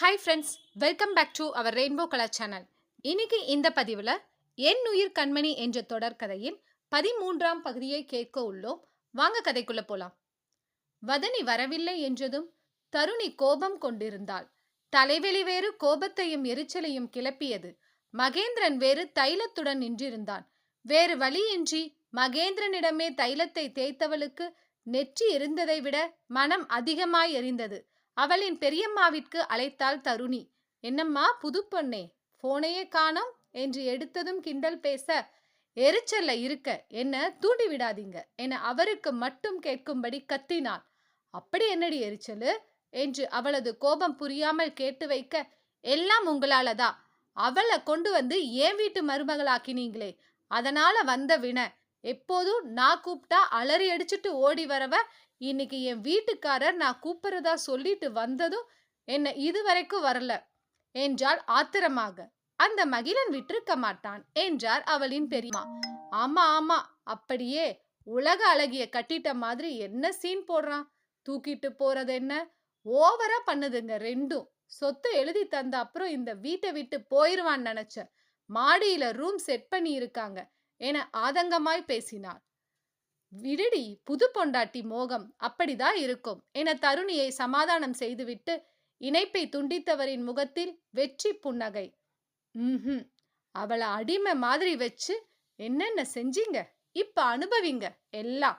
Hi friends welcome back to our rainbow colour channel இன்னைக்கு இந்த பதிவில் என் உயிர் கண்மணி என்ற தொடர்கதையின் பதிமூன்றாம் பகுதியை கேட்க உள்ளோம். வாங்க கதைக்குள்ள போலாம். வதனி வரவில்லை என்றதும் தருணி கோபம் கொண்டிருந்தாள். தலைவெளி வேறு கோபத்தையும் எரிச்சலையும் கிளப்பியது. மகேந்திரன் வேறு தைலத்துடன் நின்றிருந்தான். வேறு வழியின்றி மகேந்திரனிடமே தைலத்தை தேய்த்தவளுக்கு நெற்றி எரிந்ததை விட மனம் அதிகமாய் எரிந்தது. அவளின் பெரியம்மாவிற்கு அழைத்தாள் தருணி. என்னம்மா புது பொண்ணே போனையே காணோம் என்று எடுத்ததும் கிண்டல் பேச எரிச்சல்ல இருக்க என்ன தூண்டி விடாதீங்க என அவருக்கு மட்டும் கேட்கும்படி கத்தினாள். அப்படி என்னடி எரிச்சலு? என்று அவளது கோபம் புரியாமல் கேட்டு வைக்க எல்லாம் உங்களாலதான் அவளை கொண்டு வந்து ஏன் வீட்டு மருமகளாக்கினீங்களே. அதனால வந்த வின. எப்போதும் நான் கூப்பிட்டா அலறி அடிச்சுட்டு ஓடி வரவ இன்னைக்கு என் வீட்டுக்காரர் நான் கூப்பிடுறதா சொல்லிட்டு வந்ததும் என்னை இதுவரைக்கும் வரல. என்றாள் ஆத்திரமாக. அந்த மகிழன் விட்டிருக்க மாட்டான் என்றார் அவளின் பெரியம்மா. ஆமா ஆமா அப்படியே உலக அழகிய கட்டிட்ட மாதிரி என்ன சீன் போடுறான்? தூக்கிட்டு போறது என்ன? ஓவரா பண்ணுதுங்க ரெண்டும். சொத்து எழுதி தந்த அப்புறம் இந்த வீட்டை விட்டு போயிருவான்னு நினைச்சேன். மாடியில ரூம் செட் பண்ணி இருக்காங்க. என ஆதங்கமாய் பேசினாள் விடுடி புது பொண்டாட்டி மோகம் அப்படிதான் இருக்கும் என தருணியை சமாதானம் செய்துவிட்டு இணைப்பை துண்டித்தவரின் முகத்தில் வெற்றி புன்னகை. ம் அவளை அடிமை மாதிரி வச்சு என்னென்ன செஞ்சீங்க? இப்ப அனுபவிங்க எல்லாம்.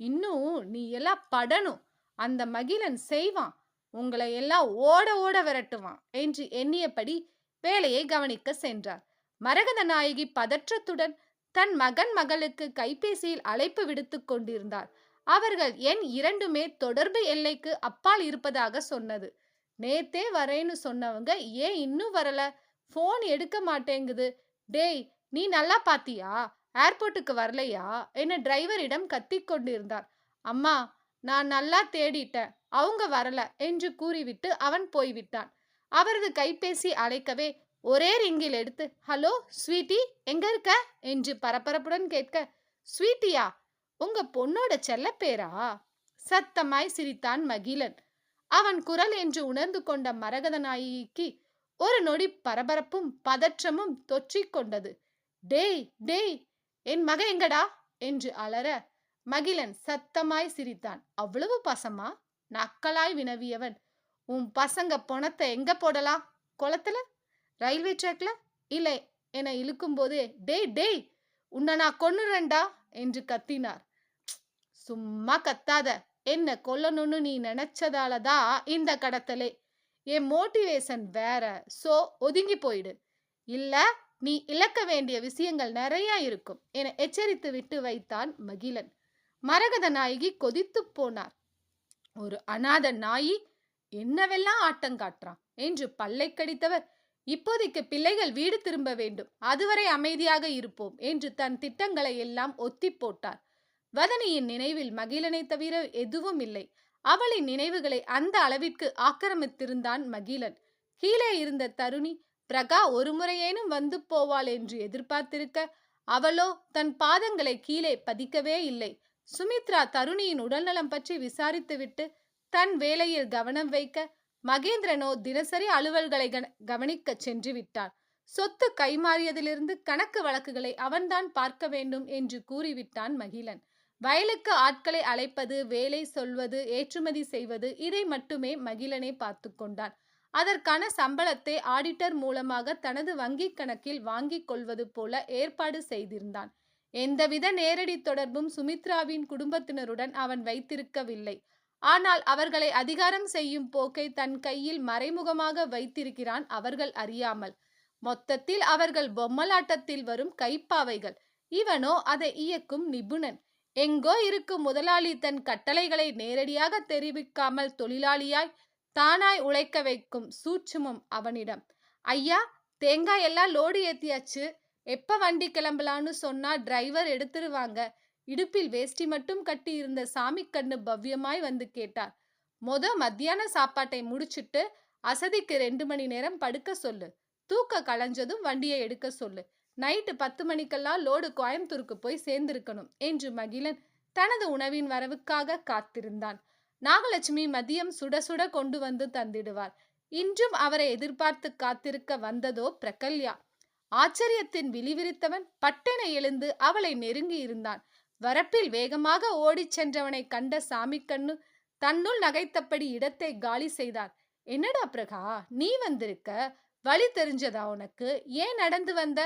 இன்னும் நீ எல்லாம் படணும். அந்த மகிழன் செய்வான். உங்களை எல்லாம் ஓட ஓட விரட்டுவான் என்று எண்ணியபடி வேலையை கவனிக்க சென்றார். மரகத நாயகி பதற்றத்துடன் தன் மகன் மகளுக்கு கைபேசியில் அழைப்பு விடுத்துக் கொண்டிருந்தார் அவர்கள் என் இரண்டுமே தொடர்பு எல்லைக்கு அப்பால் இருப்பதாக சொன்னது. நேத்தே வரேன்னு சொன்னவங்க ஏன் இன்னும் வரல? ஃபோன் எடுக்க மாட்டேங்குது. டேய் நீ நல்லா பாத்தியா? ஏர்போர்ட்டுக்கு வரலையா? என டிரைவரிடம் கத்திக் கொண்டிருந்தார். அம்மா நான் நல்லா தேடிட்டேன். அவங்க வரல என்று கூறிவிட்டு அவன் போய்விட்டான். அவரது கைபேசி அழைக்கவே ஒரே ரிங்கில் எடுத்து ஹலோ ஸ்வீட்டி எங்க இருக்க? என்று பரபரப்புடன் கேட்க ஸ்வீட்டியா உங்க பொண்ணோட செல்ல பேரா? சத்தமாய் சிரித்தான் மகிழன். அவன் குரல் என்று உணர்ந்து கொண்ட மரகத நாயிக்கு ஒரு நொடி பரபரப்பும் பதற்றமும் தொற்றிக் கொண்டது. டேய் டேய் என் மக எங்கடா? என்று அலற மகிழன் சத்தமாய் சிரித்தான். அவ்வளவு பசமா? நக்கலாய் வினவியவன். உன் பசங்க பொணத்தை எங்க போடலாம்? குளத்துல? ரயில்வே ட்ராக்ல? இல்லை என இழுக்கும்போது டேய் டேய் உன்னை நான் கொன்னுறேன்டா என்று கத்தினார். சும்மா கத்தாத என்ன கொல்லணும்னு நீ நினைச்சதாலதான் இந்த கடத்தலே? என் மோட்டிவேஷன் வேற சோ ஒதுங்கி போயிடு. இல்ல நீ இழக்க வேண்டிய விஷயங்கள் நிறைய இருக்கும் என எச்சரித்து விட்டு வைத்தான் மகிழன். மரகத நாயகி கொதித்து போனார். ஒரு அநாத நாயி என்னவெல்லாம் ஆட்டம் காட்டுறான்? என்று பல்லை கடித்தவர் இப்போதைக்கு பிள்ளைகள் வீடு திரும்ப வேண்டும். அதுவரை அமைதியாக இருப்போம் என்று தன் திட்டங்களை எல்லாம் ஒத்தி போட்டார். வதனியின் நினைவில் மகிழனை தவிர எதுவும் இல்லை. அவளின் நினைவுகளை அந்த அளவிற்கு ஆக்கிரமித்திருந்தான் மகிழன். கீழே இருந்த தருணி பிரகா ஒரு முறையேனும் வந்து போவாள் என்று எதிர்பார்த்திருக்க அவளோ? தன் பாதங்களை கீழே பதிக்கவே இல்லை. சுமித்ரா தருணியின் உடல்நலம் பற்றி விசாரித்துவிட்டு தன் வேலையில் கவனம் வைக்க மகேந்திரனோ தினசரி அலுவல்களை கவனிக்க சென்று விட்டார் சொத்து கைமாறியதிலிருந்து கணக்கு வழக்குகளை அவன்தான் பார்க்க வேண்டும் என்று கூறிவிட்டான் மகிழன். வயலுக்கு ஆட்களை அழைப்பது வேலை சொல்வது ஏற்றுமதி செய்வது இதை மட்டுமே மகிழனை பார்த்து கொண்டான். அதற்கான சம்பளத்தை ஆடிட்டர் மூலமாக தனது வங்கிக் கணக்கில் வாங்கிக் கொள்வது போல ஏற்பாடு செய்திருந்தான். எந்தவித நேரடி தொடர்பும் சுமித்ராவின் குடும்பத்தினருடன் அவன் வைத்திருக்கவில்லை. ஆனால் அவர்களை அதிகாரம் செய்யும் போக்கை தன் கையில் மறைமுகமாக வைத்திருக்கிறான் அவர்கள் அறியாமல். மொத்தத்தில் அவர்கள் பொம்மலாட்டத்தில் வரும் கைப்பாவைகள். இவனோ அதை இயக்கும் நிபுணன். எங்கோ இருக்கும் முதலாளி தன் கட்டளைகளை நேரடியாக தெரிவிக்காமல் தொழிலாளியாய் தானாய் உழைக்க வைக்கும் சூட்சுமம் அவனிடம். ஐயா தேங்காய் எல்லாம் லோடு ஏத்தியாச்சு. எப்ப வண்டி கிளம்பலான்னு சொன்னா டிரைவர் எடுத்துருவாங்க. இடுப்பில் வேஷ்டி மட்டும் கட்டி இருந்த சாமி கண்ணு பவ்யமாய் வந்து கேட்டார். மொத மத்தியான சாப்பாட்டை முடிச்சிட்டு அசதிக்கு ரெண்டு மணி நேரம் படுக்க சொல்லு. தூக்க களைஞ்சதும் வண்டியை எடுக்க சொல்லு. நைட்டு பத்து மணிக்கெல்லாம் லோடு கோயம்புத்தூருக்கு போய் சேர்ந்திருக்கணும் என்று மகிழன் தனது உணவின் வரவுக்காக காத்திருந்தான். நாகலட்சுமி மதியம் சுட சுட கொண்டு வந்து தந்திடுவார். இன்றும் அவரை எதிர்பார்த்து காத்திருக்க வந்ததோ பிரகல்யா. ஆச்சரியத்தின் விழிவிரித்தவன் பட்டென எழுந்து அவளை நெருங்கி இருந்தான். வரப்பில் வேகமாக ஓடிச் சென்றவனை கண்ட சாமிக்கண்ணு தன்னுள் நகைத்தபடி இடத்தை காலி செய்தார். என்னடா பிரகா நீ வந்திருக்க? வழி தெரிஞ்சதா உனக்கு? ஏன் நடந்து வந்த?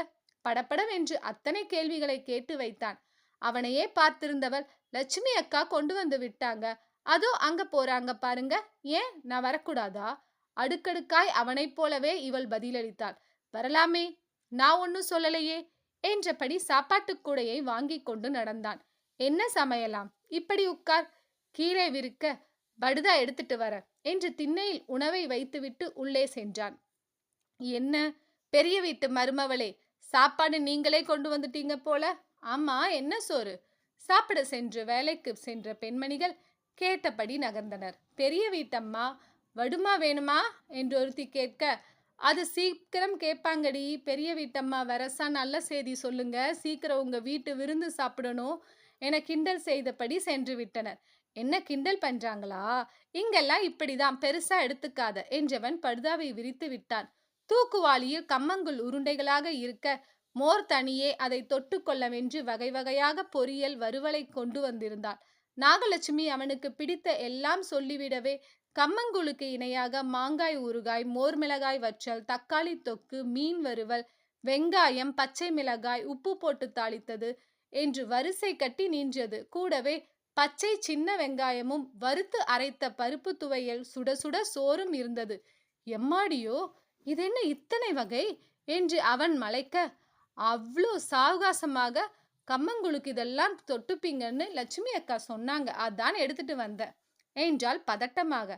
படப்படவென்று அத்தனை கேள்விகளை கேட்டு வைத்தான். அவனையே பார்த்திருந்தவள் லட்சுமி அக்கா கொண்டு வந்து விட்டாங்க. அதோ அங்க போறாங்க பாருங்க. ஏன்? நான் வரக்கூடாதா? அடுக்கடுக்காய் அவனைப் போலவே இவள் பதிலளித்தாள். வரலாமே நான் ஒன்னும் சொல்லலையே. என்றபடி சாப்பாட்டுக் கூடையை வாங்கி கொண்டு நடந்தான். என்ன சமையலாம்? இப்படி உட்கார். கீழே விற்க படுதா எடுத்துட்டு வர? என்று திண்ணையில் உணவை வைத்துவிட்டு உள்ளே சென்றான். என்ன? பெரிய வீட்டு மருமவளே சாப்பாடு நீங்களே கொண்டு வந்துட்டீங்க போல. ஆமா என்ன சோறு? சாப்பிட சென்று வேலைக்கு சென்ற பெண்மணிகள் கேட்டபடி நகர்ந்தனர். பெரிய வீட்டம்மா வடுமா வேணுமா? என்று ஒருத்தி கேட்க அது சீக்கிரம் கேட்பாங்கடி. பெரிய வீட்டம்மா வரசா நல்ல செய்தி சொல்லுங்க. சீக்கிரம் உங்க வீட்டு விருந்து சாப்பிடணும் என கிண்டல் செய்தபடி சென்று விட்டனர். என்ன கிண்டல் பண்றாங்களா? இங்கெல்லாம் இப்படிதான். பெருசா எடுத்துக்காத என்றவன் படுதாவை விரித்து விட்டான். தூக்குவாளியில் கம்மங்குள் உருண்டைகளாக இருக்க மோர் தனியே அதை தொட்டுக்கொள்ளவென்று வகை வகையாக பொரியல் வறுவலை கொண்டு வந்திருந்தாள் நாகலட்சுமி அவனுக்கு பிடித்த எல்லாம் சொல்லிவிடவே கம்மங்குழுக்கு இணையாக மாங்காய் ஊறுகாய் மோர் மிளகாய் வற்றல் தக்காளி தொக்கு மீன் வறுவல் வெங்காயம் பச்சை மிளகாய் உப்பு போட்டு தாளித்தது என்று வரிசை கட்டி நின்றது. கூடவே பச்சை சின்ன வெங்காயமும் வறுத்து அரைத்த பருப்பு துவையல் சுட சுட சோறும் இருந்தது. எம்மாடியோ இதென்ன இத்தனை வகை? என்று அவன் மலைக்க அவ்வளோ சாவகாசமாக கம்மங்குழுக்கு இதெல்லாம் தொட்டுப்பீங்கன்னு லட்சுமி அக்கா சொன்னாங்க. அதான் எடுத்துட்டு வந்தேன். என்றாள் பதட்டமாக.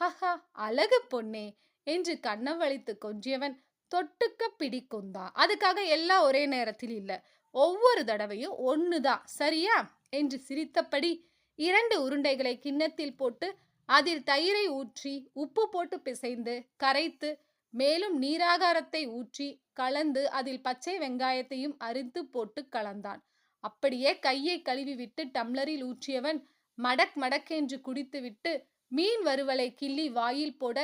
ஹஹா அழகு பொண்ணே என்று கண்ணம் வலித்து கொஞ்சியவன் தொட்டுக்க பிடிக்கும்தான் அதுக்காக எல்லாம் ஒரே நேரத்தில் இல்ல. ஒவ்வொரு தடவையும் ஒண்ணுதான் சரியா? என்று சிரித்தபடி இரண்டு உருண்டைகளை கிண்ணத்தில் போட்டு அதில் தயிரை ஊற்றி உப்பு போட்டு பிசைந்து கரைத்து மேலும் நீராகாரத்தை ஊற்றி கலந்து அதில் பச்சை வெங்காயத்தையும் அரித்து போட்டு கலந்தான். அப்படியே கையை கழுவி விட்டு டம்ளரில் ஊற்றியவன் மடக் மடக்கென்று குடித்துவிட்டு மீன் வறுவலை கிள்ளி வாயில் போட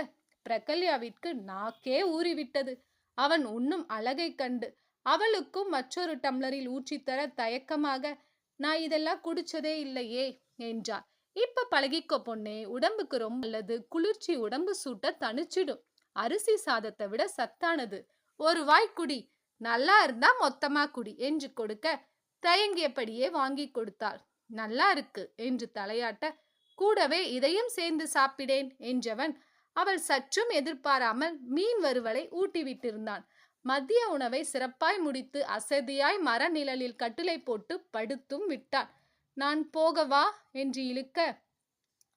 பிரகல்யாவிற்கு நாக்கே ஊறிவிட்டது. அவன் உண்ணும் அழகை கண்டு அவளுக்கும் மற்றொரு டம்ளரில் ஊற்றித்தர தயக்கமாக நான் இதெல்லாம் குடிச்சதே இல்லையே என்றார் இப்ப பழகிக்கோ பொண்ணே உடம்புக்கு ரொம்ப நல்லது குளிர்ச்சி உடம்பு சூட்ட தணிச்சிடும். அரிசி சாதத்தை விட சத்தானது. ஒரு வாய் குடி நல்லா இருந்தா மொத்தமா குடி என்று கொடுக்க தயங்கியபடியே வாங்கி கொடுத்தாள். நல்லா இருக்கு என்று தலையாட்ட கூடவே இதையும் சேர்ந்து சாப்பிடேன் என்றவன் அவள் சற்றும் எதிர்பாராமல் மீன் வறுவலை ஊட்டிவிட்டிருந்தான். மதிய உணவை சிறப்பாய் முடித்து அசதியாய் மர நிழலில் கட்டிலை போட்டு படுத்தும் விட்டான். நான் போகவா? என்று இழுக்க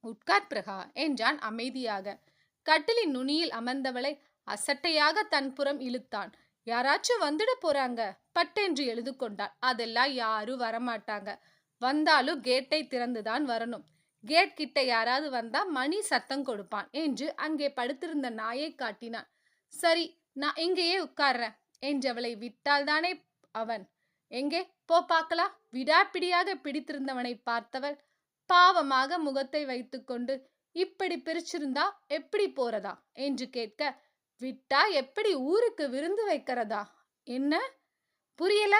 உட்கார் பிரகா என்றான் அமைதியாக. கட்டிலின் நுனியில் அமர்ந்தவளை அசட்டையாக தன்புறம் இழுத்தான். யாராச்சும் வந்துட போறாங்க? பட்டென்று எழுது கொண்டாள் அதெல்லாம் யாரும் வரமாட்டாங்க. வந்தாலும் கேட்டை திறந்துதான் வரணும். கேட் கிட்ட யாராவது வந்தா மணி சத்தம் கொடுப்பான் என்று அங்கே படுத்திருந்த நாயை காட்டினான். சரி நான் இங்கேயே உட்கார்றேன் என்றவளை விட்டால்தானே அவன். எங்கே? போ பார்க்கலாம் விடாப்பிடியாக பிடித்திருந்தவனை பார்த்தவள் பாவமாக முகத்தை வைத்துக்கொண்டு இப்படி பிரிச்சிருந்தா எப்படி போறதா? என்று கேட்க விட்டா எப்படி ஊருக்கு விருந்து வைக்கிறதா? என்ன? புரியல.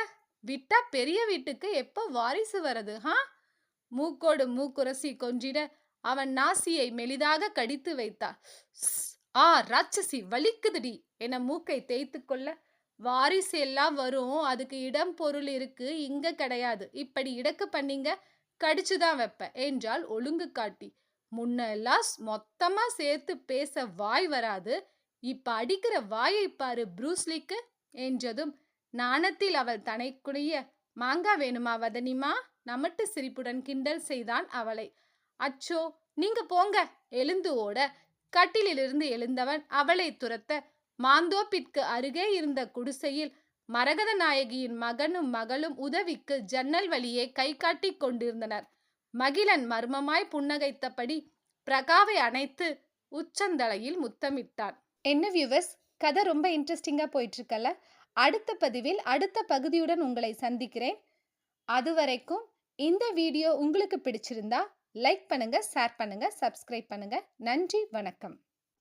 விட்டா பெரிய வீட்டுக்கு எப்ப வாரிசு வருது ஹா? மூக்கோடு மூக்குரசி கொஞ்சிட அவன் நாசியை மெலிதாக கடித்து வைத்தார் ஆ ராட்சசி வலிக்குதுடி என மூக்கை தேய்த்து கொள்ள. வாரிசு எல்லாம் வரும் அதுக்கு இடம் பொருள் இருக்கு இங்க கிடையாது. இப்படி இடக்கு பண்ணீங்க கடிச்சுதான் வைப்ப என்றால் ஒழுங்கு காட்டி. முன்னெல்லாம் மொத்தமா சேர்த்து பேச வாய் வராது இப்ப அடிக்கிற வாயை பாரு ப்ரூஸ்லிக்கு என்றதும் நாணத்தில் அவள் தனைக்குடைய மாங்கா வேணுமா வதனிமா? நமட்டு சிரிப்புடன் கிண்டல் செய்தான் அவளை. அச்சோ நீங்க போங்க எழுந்து ஓட. கட்டிலிருந்து எழுந்தவன் அவளை துரத்த மாந்தோப்பிற்கு அருகே இருந்த குடிசையில் மரகத நாயகியின் மகனும் மகளும் உதவிக்கு ஜன்னல் வழியே கை காட்டி கொண்டிருந்தனர். மகிழன் மர்மமாய் புன்னகைத்தபடி பிரகாவை அணைத்து உச்சந்தலையில் முத்தமிட்டான். என்ன வியூவர்ஸ் கதை ரொம்ப இன்ட்ரெஸ்டிங்காக போயிட்டுருக்கல அடுத்த பதிவில் அடுத்த பகுதியுடன் உங்களை சந்திக்கிறேன். அதுவரைக்கும் இந்த வீடியோ உங்களுக்கு பிடிச்சிருந்தா லைக் பண்ணுங்க ஷேர் பண்ணுங்க சப்ஸ்கிரைப் பண்ணுங்க. நன்றி வணக்கம்.